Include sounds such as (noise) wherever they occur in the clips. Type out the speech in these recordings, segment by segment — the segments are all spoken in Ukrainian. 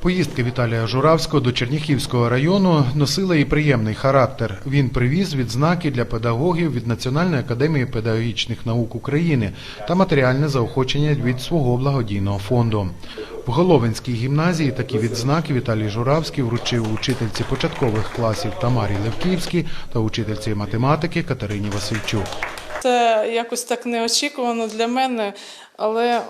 Поїздка Віталія Журавського до Черніхівського району носила і приємний характер. Він привіз відзнаки для педагогів від Національної академії педагогічних наук України та матеріальне заохочення від свого благодійного фонду. В Головинській гімназії такі відзнаки Віталій Журавський вручив учительці початкових класів Тамарі Левківській та учительці математики Катерині Васильчук. Це якось так неочікувано для мене, але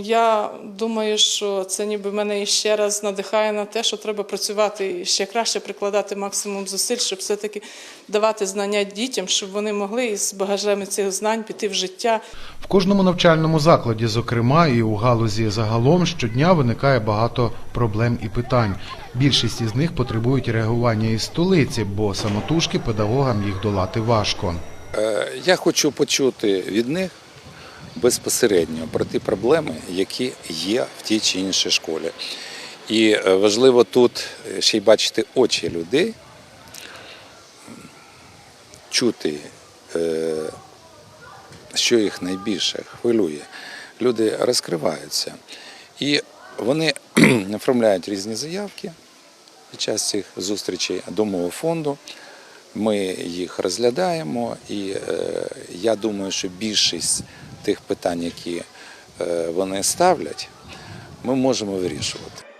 я думаю, що це ніби мене іще раз надихає на те, що треба працювати і ще краще прикладати максимум зусиль, щоб все-таки давати знання дітям, щоб вони могли із багажами цих знань піти в життя. В кожному навчальному закладі, зокрема і у галузі загалом, щодня виникає багато проблем і питань. Більшість із них потребують реагування із столиці, бо самотужки педагогам їх долати важко. Е, Я хочу почути від них безпосередньо про ті проблеми, які є в тій чи іншій школі. І е, важливо тут е, ще й бачити очі людей, чути, що їх найбільше хвилює. Люди розкриваються. І вони (clears throat) оформляють різні заявки під час цих зустрічей до мого фонду. Ми їх розглядаємо, і е, я думаю, що більшість тих питань, які е, вони ставлять, ми можемо вирішувати.